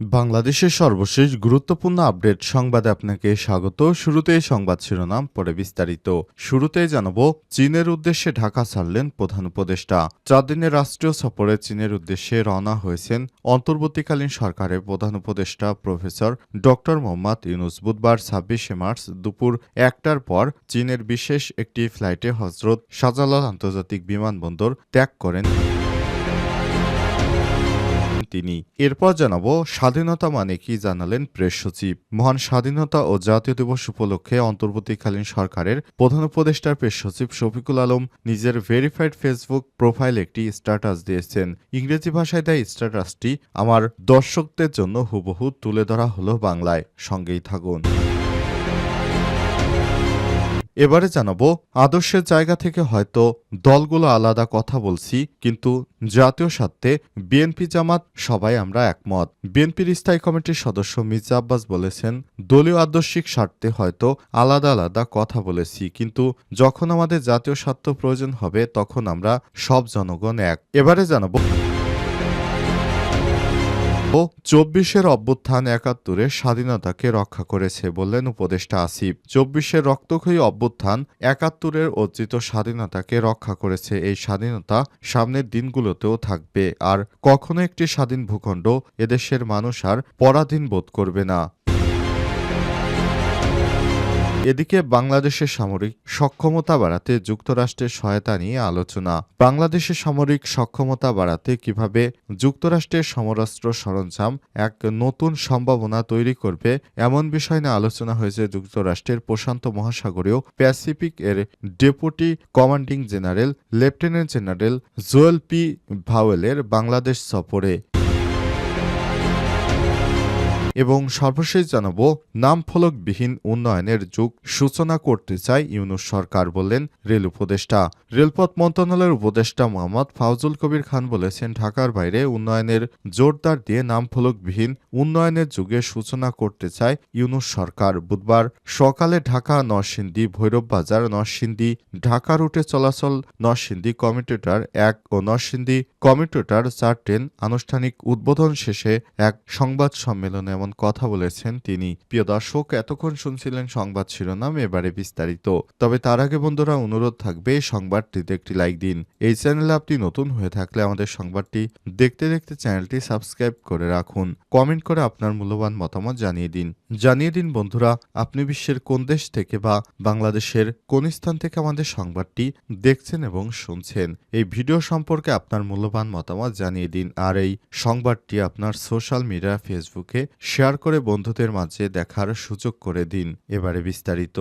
বাংলাদেশের সর্বশেষ গুরুত্বপূর্ণ আপডেট সংবাদে আপনাকে স্বাগত। শুরুতে সংবাদ শিরোনাম, পরে বিস্তারিত। শুরুতে জানাব, চীনের উদ্দেশ্যে ঢাকা ছাড়লেন প্রধান উপদেষ্টা। চার দিনের রাষ্ট্রীয় সফরে চীনের উদ্দেশ্যে রওনা হয়েছেন অন্তর্বর্তীকালীন সরকারের প্রধান উপদেষ্টা প্রফেসর ডক্টর মোহাম্মদ ইউনুস। বুধবার ছাব্বিশে মার্চ দুপুর একটার পর চীনের বিশেষ একটি ফ্লাইটে হজরত শাহজালাল আন্তর্জাতিক বিমানবন্দর ত্যাগ করেন। তিনি। এরপর জানাব, স্বাধীনতা মানে কি জানালেন প্রেস সচিব। মহান স্বাধীনতা ও জাতীয় দিবস উপলক্ষে অন্তর্বর্তীকালীন সরকারের প্রধান উপদেষ্টার প্রেস সচিব শফিকুল আলম নিজের ভেরিফাইড ফেসবুক প্রোফাইল একটি স্ট্যাটাস দিয়েছেন। ইংরেজি ভাষায় দেয় স্ট্যাটাসটি, আমার দর্শকদের জন্য হুবহু তুলে ধরা হলো বাংলায়। সঙ্গেই থাকুন। এবারে জানাব, আদর্শের জায়গা থেকে হয়তো দলগুলো আলাদা কথা বলছি, কিন্তু জাতীয় স্বার্থে বিএনপি জামাত সবাই আমরা একমত। বিএনপির স্থায়ী কমিটির সদস্য মির্জা আব্বাস বলেছেন, দলীয় আদর্শিক স্বার্থে হয়তো আলাদা আলাদা কথা বলেছি, কিন্তু যখন আমাদের জাতীয় স্বার্থ প্রয়োজন হবে, তখন আমরা সব জনগণ এক। এবারে জানাব চব্বিশের অভ্যুত্থান একাত্তরে স্বাধীনতাকে রক্ষা করেছে বললেন উপদেষ্টা আসিফ। চব্বিশের রক্তক্ষয়ী অভ্যুত্থান একাত্তরের অর্জিত স্বাধীনতাকে রক্ষা করেছে এই স্বাধীনতা সামনের দিনগুলোতেও থাকবে। আর কখনো একটি স্বাধীন ভূখণ্ড এদেশের মানুষ আর পরাধীন বোধ করবে না। এদিকে বাংলাদেশের সামরিক সক্ষমতা বাড়াতে যুক্তরাষ্ট্রের সহায়তা নিয়ে আলোচনা। বাংলাদেশের সামরিক সক্ষমতা বাড়াতে কীভাবে যুক্তরাষ্ট্রের সমরাস্ত্র সরঞ্জাম এক নতুন সম্ভাবনা তৈরি করবে, এমন বিষয় নিয়ে আলোচনা হয়েছে যুক্তরাষ্ট্রের প্রশান্ত মহাসাগরীয় প্যাসিফিক এর deputy commanding general, lieutenant general Joel P ভাওয়েলের Bangladesh সফরে। এবং সর্বশেষ জানাব নাম ফলকবিহীন উন্নয়নের যুগ সূচনা করতে চায় ইউনুস সরকার বললেন রেল উপদেষ্টা। রেলপথ মন্ত্রণালয়ের উপদেষ্টা মোহাম্মদ ফাউজুল কবির খান বলেছেন, ঢাকার বাইরে উন্নয়নের জোরদার দিয়ে নাম ফলকবিহীন উন্নয়নের যুগে সূচনা করতে চায় ইউনুস সরকার। বুধবার সকালে ঢাকা নরসিংদী, ভৈরব বাজার, নরসিংদী, ঢাকা রুটে চলাচল, নরসিংদী কমিউটেটর এক ও নরসিংদী কমিউটেটর চার ট্রেন আনুষ্ঠানিক উদ্বোধন শেষে এক সংবাদ সম্মেলনে এমন কথা বলেছেন তিনি। প্রিয় দর্শক, এতক্ষণ শুনছিলেন সংবাদ শিরোনাম, এবারে বিস্তারিত। তবে তার আগে বন্ধুরা, অনুরোধ থাকবে সংবাদটিতে একটি লাইক দিন। এই চ্যানেলে আপনি নতুন হয়ে থাকলে আমাদের সংবাদটি দেখতে দেখতে চ্যানেলটি সাবস্ক্রাইব করে রাখুন। কমেন্ট করে আপনার মূল্যবান মতামত জানিয়ে দিন। জানিয়ে দিন বন্ধুরা, আপনি বিশ্বের কোন দেশ থেকে বা বাংলাদেশের কোন স্থান থেকে আমাদের সংবাদটি দেখছেন এবং শুনছেন। এই ভিডিও সম্পর্কে আপনার মূল্যবান মতামত জানিয়ে দিন। আর এই সংবাদটি আপনার সোশ্যাল মিডিয়া, ফেসবুকে শেয়ার করে বন্ধুদের মাঝে দেখার সুযোগ করে দিন এবারে বিস্তারিত।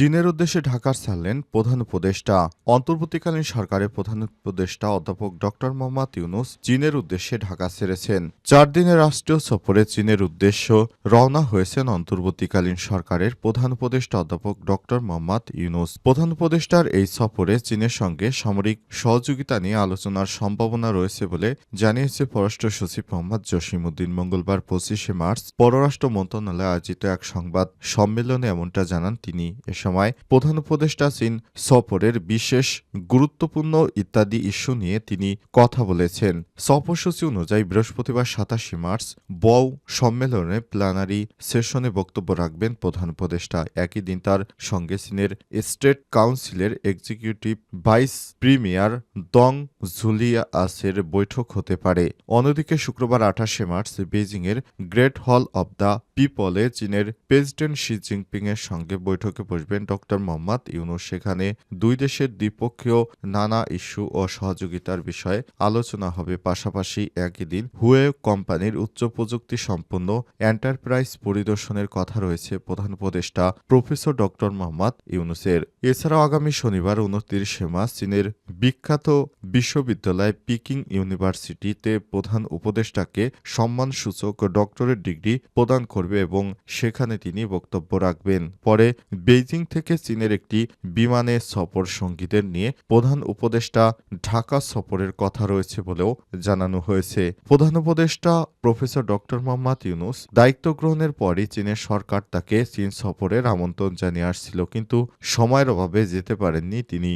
চীনের উদ্দেশ্যে ঢাকার ছাড়লেন প্রধান উপদেষ্টা, অন্তর্বর্তীকালীন সরকারের প্রধান উপদেষ্টা অধ্যাপক ডক্টর মোহাম্মদ ইউনুস চীনের উদ্দেশ্যে ঢাকা ছেড়েছেন। চার দিনের রাষ্ট্রীয় সফরে চীনের উদ্দেশ্য রওনা হয়েছেন অন্তর্বর্তীকালীন সরকারের প্রধান উপদেষ্টা অধ্যাপক ডক্টর মোহাম্মদ ইউনুস। প্রধান উপদেষ্টার এই সফরে চীনের সঙ্গে সামরিক সহযোগিতা নিয়ে আলোচনার সম্ভাবনা রয়েছে বলে জানিয়েছে পররাষ্ট্র সচিব মোহাম্মদ জসিমউদ্দিন। মঙ্গলবার পঁচিশে মার্চ পররাষ্ট্র মন্ত্রণালয়ে আয়োজিত এক সংবাদ সম্মেলনে এমনটা জানান তিনি। এ সময় প্রধান উপদেষ্টা চীন সফরের বিশেষ গুরুত্বপূর্ণ ইত্যাদি ইস্যু নিয়ে তিনি কথা বলেছেন। সফরসূচি অনুযায়ী বৃহস্পতিবার সাতাশে মার্চ বউ সম্মেলনে প্ল্যানারি সেশনে বক্তব্য রাখবেন প্রধান উপদেষ্টা। একই দিন তার সঙ্গে চীনের স্টেট কাউন্সিলের এক্সিকিউটিভ ভাইস প্রিমিয়ার দং জুলিয়াসের বৈঠক হতে পারে। অন্যদিকে শুক্রবার আঠাশে মার্চ বেজিংয়ের গ্রেট হল অব দ্য পিপলে চীনের প্রেসিডেন্ট শি জিনপিং এর সঙ্গে বৈঠকে বসবেন ডক্টর মোহাম্মদ ইউনুস। সেখানে দুই দেশের দ্বিপক্ষীয় নানা ইস্যু ও সহযোগিতার বিষয়ে আলোচনা হবে। পাশাপাশি একই দিন হুয়ে কোম্পানির উচ্চ প্রযুক্তি সম্পন্ন এন্টারপ্রাইজ পরিদর্শনের কথা রয়েছে প্রধান উপদেষ্টা প্রফেসর ডক্টর মোহাম্মদ ইউনুসের। এছাড়াও আগামী শনিবার উনত্রিশে মার্চ চীনের বিখ্যাত বিশ্ববিদ্যালয় পিকিং ইউনিভার্সিটিতে প্রধান উপদেষ্টাকে সম্মানসূচক ডক্টরেট ডিগ্রি প্রদান করবে এবং সেখানে তিনি বক্তব্য রাখবেন। পরে বেইজিং থেকে চীনের একটি বিমানে সফর সঙ্গীদের নিয়ে প্রধান উপদেষ্টা ঢাকা সফরের কথা রয়েছে বলেও জানানো হয়েছে। প্রধান উপদেষ্টা প্রফেসর ডক্টর মোহাম্মদ ইউনুস দায়িত্ব গ্রহণের পরই চীনের সরকার তাকে চীন সফরের আমন্ত্রণ জানিয়ে আসছিল, কিন্তু সময়ের অভাবে যেতে পারেননি তিনি।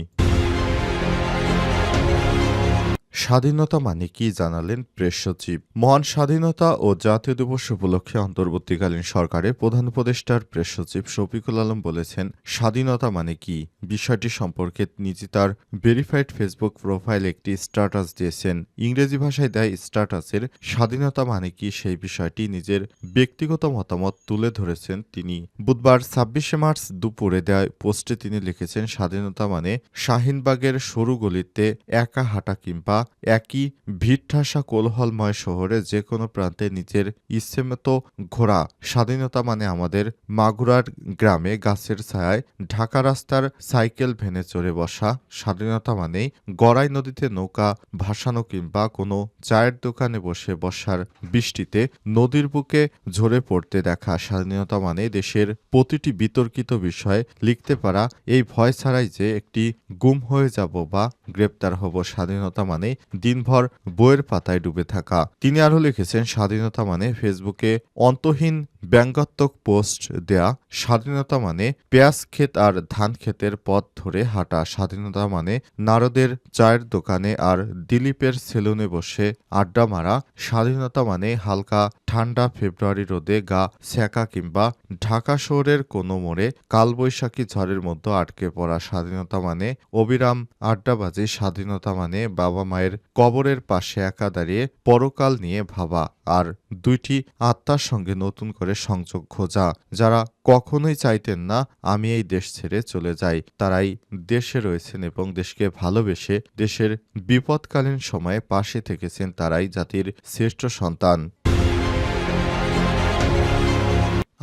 স্বাধীনতা মানে কি জানালেন প্রেস সচিব। মহান স্বাধীনতা ও জাতীয় দিবস উপলক্ষে অন্তর্বর্তীকালীন সরকারের প্রধান উপদেষ্টার প্রেস সচিব শফিকুল আলম বলেছেন, স্বাধীনতা মানে কি? বিষয়টি সম্পর্কে নিজে তার ভেরিফাইড ফেসবুক প্রোফাইল একটি স্ট্যাটাস দিয়েছেন। ইংরেজি ভাষায় দেয় স্ট্যাটাসের স্বাধীনতা মানে কি সেই বিষয়টি নিজের ব্যক্তিগত মতামত তুলে ধরেছেন তিনি। বুধবার ছাব্বিশে মার্চ দুপুরে দেয় পোস্টে তিনি লিখেছেন, স্বাধীনতা মানে শাহিনবাগের সরু গলিতে একা হাঁটা কিংবা একই ভিড়ঠাসা কোলহলময় শহরে যে কোনো প্রান্তে নিজের ইচ্ছেমতো ঘোরা। স্বাধীনতা মানে আমাদের মাগুরার গ্রামে গাছের ছায়ায় ঢাকা রাস্তার সাইকেল ভেনে চড়ে বসা। স্বাধীনতা মানেই গড়াই নদীতে নৌকা ভাসানো কিংবা কোনো চায়ের দোকানে বসে বসার বৃষ্টিতে নদীর বুকে ঝরে পড়তে দেখা। স্বাধীনতা মানে দেশের প্রতিটি বিতর্কিত বিষয়ে লিখতে পারা। এই ভয় ছাড়াই যে একটি গুম হয়ে যাব বা গ্রেপ্তার হব, স্বাধীনতা মানে দিনভর বইয়ের পাতায় ডুবে থাকা। তিনি আরও লিখেছেন স্বাধীনতা মানে ফেসবুকে অন্তহীন ব্যঙ্গাত্মক পোস্ট দেয়া স্বাধীনতা মানে পেঁয়াজ ক্ষেত আর ধান ক্ষেতের পথ ধরে হাঁটা স্বাধীনতা মানে নারদের চায়ের দোকানে আর দিলীপের সেলুনে বসে আড্ডা মারা স্বাধীনতা মানে হালকা ঠান্ডা ফেব্রুয়ারি রোদে গা সেকা কিংবা ঢাকা শহরের কোনো মোড়ে কালবৈশাখী ঝড়ের মধ্যে আটকে পড়া স্বাধীনতা মানে অবিরাম আড্ডাবাজি, স্বাধীনতা মানে বাবা মায়ের কবরের পাশে একা দাঁড়িয়ে পরকাল নিয়ে ভাবা। আর দুইটি আত্মার সঙ্গে নতুন করে সংযোগ খোঁজা, যারা কখনোই চাইতেন না, আমি এই দেশ ছেড়ে চলে যাই। তারাই দেশে রয়েছেন এবং দেশকে ভালোবেসে দেশের বিপদকালীন সময়ে পাশে থেকেছেন তারাই জাতির শ্রেষ্ঠ সন্তান।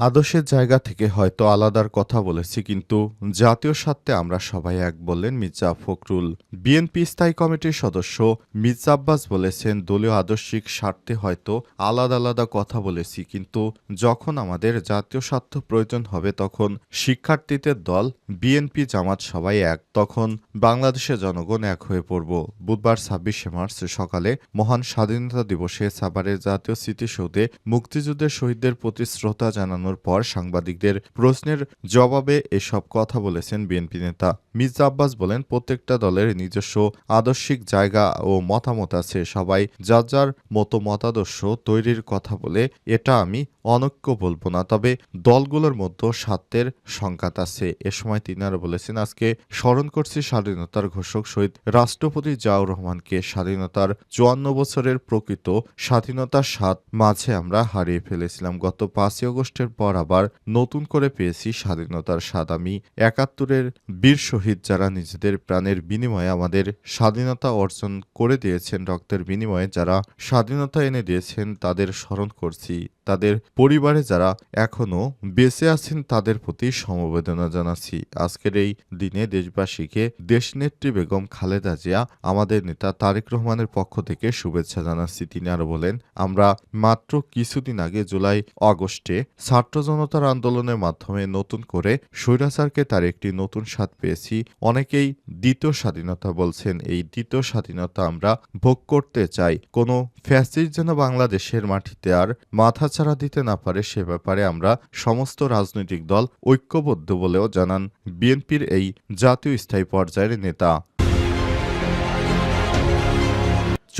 আদর্শের জায়গা থেকে হয়তো আলাদার কথা বলেছি, কিন্তু জাতীয় স্বার্থে আমরা সবাই এক বললেন মির্জা ফখরুল। বিএনপি স্থায়ী কমিটির সদস্য মির্জা আব্বাস বলেছেন, দলীয় আদর্শিক স্বার্থে হয়তো আলাদা আলাদা কথা বলেছি, কিন্তু যখন আমাদের জাতীয় স্বার্থ প্রয়োজন হবে তখন শিক্ষার্থীদের দল, বিএনপি, জামাত সবাই এক। তখন বাংলাদেশের জনগণ এক হয়ে পড়ব। বুধবার ছাব্বিশে মার্চ সকালে মহান স্বাধীনতা দিবসে সাভারের জাতীয় স্মৃতিসৌধে মুক্তিযুদ্ধের শহীদদের প্রতি শ্রদ্ধা জানানোর পর সাংবাদিকদের প্রশ্নের জবাবে এসব কথা বলেছেন বিএনপি নেতা। মির্জা আব্বাস বলেন, প্রত্যেকটা দলের নিজস্ব আদর্শিক জায়গা ও মতামত আছে। সবাই যার যার মতো মতাদর্শ তৈরির কথা বলে এটা আমি অনৈক্য বলব না, তবে দলগুলোর মধ্যে স্বার্থের সংঘাত আছে। এ সময় তিনি আরও বলেছেন, আজকে স্মরণ করছি স্বাধীনতার ঘোষক শহীদ রাষ্ট্রপতি জিয়াউর রহমানকে। স্বাধীনতার চুয়ান্ন বছরের প্রকৃত স্বাধীনতার স্বাদ মাঝে আমরা হারিয়ে ফেলেছিলাম। গত পাঁচই আগস্টের পর আবার নতুন করে পেয়েছি স্বাধীনতার সাদামি। একাত্তরের বীর শহীদ যারা নিজেদের প্রাণের বিনিময়ে আমাদের স্বাধীনতা অর্জন করে দিয়েছেন, রক্তের বিনিময়ে যারা স্বাধীনতা এনে দিয়েছেন, তাদের স্মরণ করছি। তাদের পরিবারে যারা এখনও বেঁচে আছেন, তাদের প্রতি সমবেদনা জানাচ্ছি। আজকের এই দিনে দেশবাসীকে দেশনেত্রী বেগম খালেদা জিয়া, আমাদের নেতা তারেক রহমানের পক্ষ থেকে শুভেচ্ছা জানাচ্ছি। তিনি আরও বলেন, আমরা মাত্র কিছুদিন আগে জুলাই আগস্টে ছাত্র জনতার আন্দোলনের মাধ্যমে নতুন করে স্বৈরাচারকে তার একটি নতুন স্বাদ পেয়েছি। অনেকেই দ্বিতীয় স্বাধীনতা বলছেন, এই দ্বিতীয় স্বাধীনতা আমরা ভোগ করতে চাই। কোনো ফ্যাসিস্ট যেন বাংলাদেশের মাটিতে আর মাথা ছাড়া দিতে না পারে সে ব্যাপারে আমরা সমস্ত রাজনৈতিক দল ঐক্যবদ্ধ বলেও জানান বিএনপির এই জাতীয় স্থায়ী পর্যায়ের নেতা।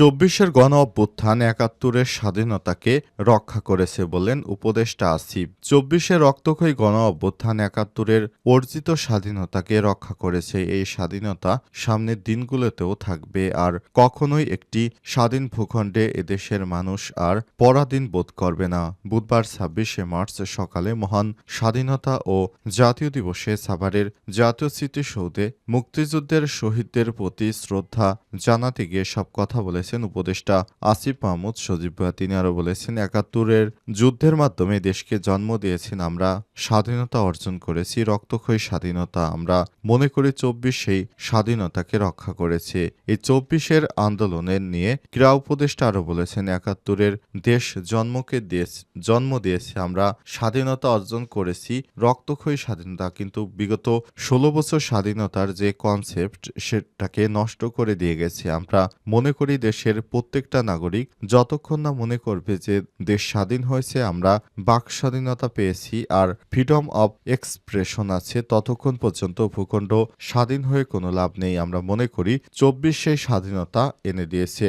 চব্বিশের গণ অভ্যুত্থান একাত্তরের স্বাধীনতাকে রক্ষা করেছে বলেন উপদেষ্টা আসিফ। চব্বিশে রক্তক্ষয়ী গণ অভ্যুত্থান একাত্তরের অর্জিত স্বাধীনতাকে রক্ষা করেছে। এই স্বাধীনতা সামনের দিনগুলোতেও থাকবে আর কখনোই একটি স্বাধীন ভূখণ্ডে এদেশের মানুষ আর পরাধীন বোধ করবে না। বুধবার ছাব্বিশে মার্চ সকালে মহান স্বাধীনতা ও জাতীয় দিবসে সাভারের জাতীয় স্মৃতিসৌধে মুক্তিযুদ্ধের শহীদদের প্রতি শ্রদ্ধা জানাতে গিয়ে সব কথা বলেছেন বলেছেন উপদেষ্টা আসিফ মাহমুদ সজীব তিনি আরও বলেছেন, একাত্তরের যুদ্ধের মাধ্যমে দেশকে জন্ম দিয়েছেন আমরা, স্বাধীনতা অর্জন করেছি, রক্তক্ষয়ী স্বাধীনতা আমরা মনে করি চব্বিশ সেই স্বাধীনতাকে রক্ষা করেছে। এই চব্বিশের আন্দোলনের নিয়ে ক্রীড়া উপদেষ্টা আরও বলেছেন, একাত্তরের দেশ জন্মকে দিয়েছে, জন্ম দিয়েছে আমরা, স্বাধীনতা অর্জন করেছি, রক্তক্ষয়ী স্বাধীনতা, কিন্তু বিগত ষোলো বছর স্বাধীনতার যে কনসেপ্ট সেটাকে নষ্ট করে দিয়ে গেছে। আমরা মনে করি দেশের প্রত্যেকটা নাগরিক যতক্ষণ না মনে করবে যে দেশ স্বাধীন হয়েছে, আমরা বাক স্বাধীনতা পেয়েছি আর ফ্রিডম অব এক্সপ্রেশন আছে, ততক্ষণ পর্যন্ত ভূখণ্ড স্বাধীন হয়ে কোনো লাভ নেই। আমরা মনে করি চব্বিশে স্বাধীনতা এনে দিয়েছে।